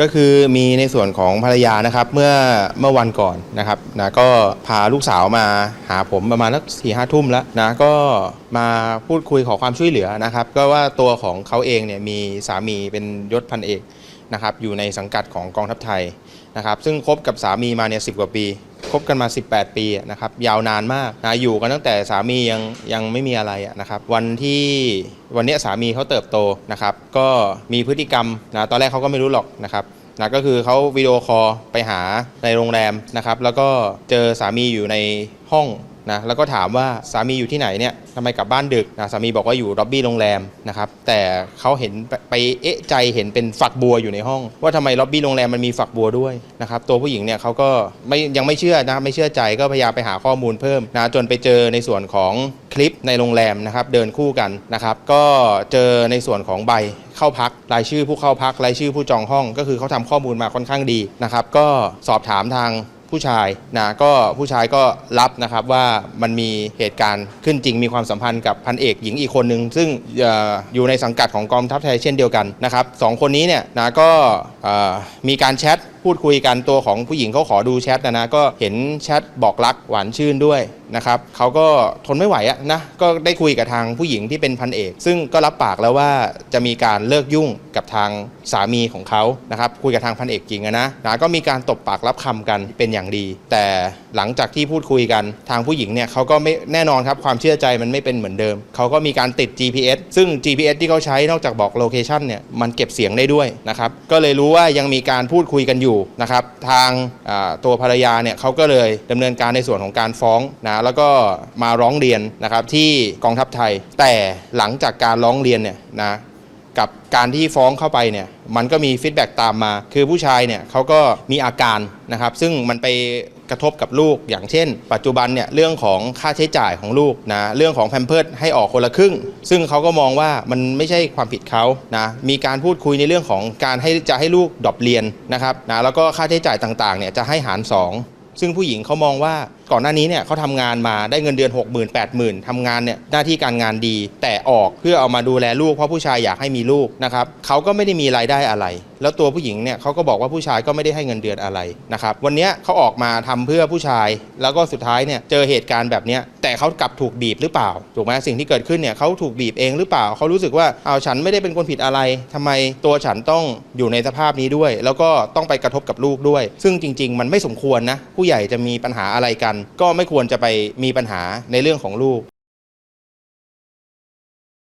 ก็คือมีในส่วนของภรรยานะครับเมื่อเมื่อวันก่อนนะครับนะก็พาลูกสาวมาหาผมประมาณสักสี่ห้าทุ่มแล้วนะก็มาพูดคุยขอความช่วยเหลือนะครับ ก็ว่าตัวของเขาเองเนี่ยมีสามีเป็นยศพันเอกนะครับอยู่ในสังกัดของกองทัพไทยนะครับซึ่งคบกับสามีมาเนี่ยสิกว่าปี คบกันมา 18 ปีนะครับยาวนานมากนะอยู่กันตั้งแต่สามียังยังไม่มีอะไรนะครับวันที่วันนี้สามีเขาเติบโตนะครับก็มีพฤติกรรมนะตอนแรกเขาก็ไม่รู้หรอกนะครับนะก็คือเขาวิดีโอคอลไปหาในโรงแรมนะครับแล้วก็เจอสามีอยู่ในห้อง นะแล้วก็ถามว่าสามีอยู่ที่ไหนเนี่ยทำไมกลับบ้านดึกนะสามีบอกว่าอยู่ล็อบบี้โรงแรมนะครับแต่เขาเห็นไปเอ๊ะใจเห็นเป็นฝักบัวอยู่ในห้อง ว่าทำไมล็อบบี้โรงแรมมันมีฝักบัวด้วยนะครับตัวผู้หญิงเนี่ยเขาก็ไม่ยังไม่เชื่อนะไม่เชื่อใจก็พยายามไปหาข้อมูลเพิ่มนะจนไปเจอในส่วนของคลิปในโรงแรมนะครับเดินคู่กันนะครับก็เจอในส่วนของใบเข้าพักรายชื่อผู้เข้าพักรายชื่อผู้จองห้อง ก็คือเขาทำข้อมูลมาค่อนข้างดีนะครับก็สอบถามทาง ผู้ชายนะก็ผู้ชายก็รับนะครับว่ามันมีเหตุการณ์ขึ้นจริงมีความสัมพันธ์กับพันเอกหญิงอีกคนหนึ่งซึ่งเอ่ออยู่ในสังกัดของกองทัพไทยเช่นเดียวกันนะครับสองคนนี้เนี่ยนะก็เอ่อมีการแชทพูดคุยกันตัวของผู้หญิงเขาขอดูแชทนะนะก็เห็นแชทบอกรักหวานชื่นด้วยนะครับเขาก็ทนไม่ไหวอะนะก็ได้คุยกับทางผู้หญิงที่เป็นพันเอก ซึ่งก็รับปากแล้วว่าจะมีการเลิกยุ่งกับทางสามีของเขานะครับคุยกับทางพันเอกจริงนะนะก็มีการตบปากรับคำกันเป็นอย่างดี แต่หลังจากที่พูดคุยกันทางผู้หญิงเนี่ยเขาก็ไม่แน่นอนครับความเชื่อใจมันไม่เป็นเหมือนเดิมเขาก็มีการติด GPS ซึ่ง GPS ที่เขาใช้นอกจากบอกโลเคชันเนี่ยมันเก็บเสียงได้ด้วยนะครับก็เลยรู้ว่ายังมีการพูดคุยกันอยู่นะครับทางตัวภรรยาเนี่ยเขาก็เลยดำเนินการในส่วนของการฟ้องนะแล้วก็มาร้องเรียนนะครับที่กองทัพไทย แต่หลังจากการร้องเรียนเนี่ยนะ กับการที่ฟ้องเข้าไปเนี่ยมันก็มีฟีดแบ็กตามมา คือผู้ชายเนี่ยเขาก็มีอาการนะครับ ซึ่งมันไปกระทบกับลูกอย่างเช่น ปัจจุบันเนี่ยเรื่องของค่าใช้จ่ายของลูกนะเรื่องของแพมเพิร์ดให้ออกคนละครึ่ง ซึ่งเขาก็มองว่ามันไม่ใช่ความผิดเขานะมีการพูดคุยในเรื่องของการให้จะให้ลูกดรอปเรียนนะครับนะแล้วก็ค่าใช้จ่ายต่างๆเนี่ยจะให้หาร 2 ซึ่งผู้หญิงเขามองว่า ก่อนหน้านี้เนี่ยเขาทำงานมาได้เงินเดือน 6 0 0 0 0 8 0 0 0 0ทำงานเนี่ยหน้าที่การงานดี แต่ออกเพื่อเอามาดูแลลูกเพราะผู้ชายอยากให้มีลูกนะครับเขาก็ไม่ได้มีรายได้อะไร แล้วตัวผู้หญิงเนี่ยเขาก็บอกว่าผู้ชายก็ไม่ได้ให้เงินเดือนอะไรนะครับวันนี้เขาออกมาทำเพื่อผู้ชาย แล้วก็สุดท้ายเนี่ยเจอเหตุการณ์แบบเนี้ยแต่เขากลับถูกบีบหรือเปล่าถูกไหมสิ่งที่เกิดขึ้นเนี่ยเขาถูกบีบเองหรือเปล่าเขารู้สึกว่าเอาฉันไม่ได้เป็นคนผิดอะไรทำไมตัวฉันต้องอยู่ในสภาพนี้ด้วย แล้วก็ต้องไปกระทบกับลูกด้วย ซึ่งจริง ๆ มันไม่สมควรนะผู้ใหญ่จะมีปัญหาอะไรกันก็ไม่ควรจะไปมีปัญหาในเรื่องของลูก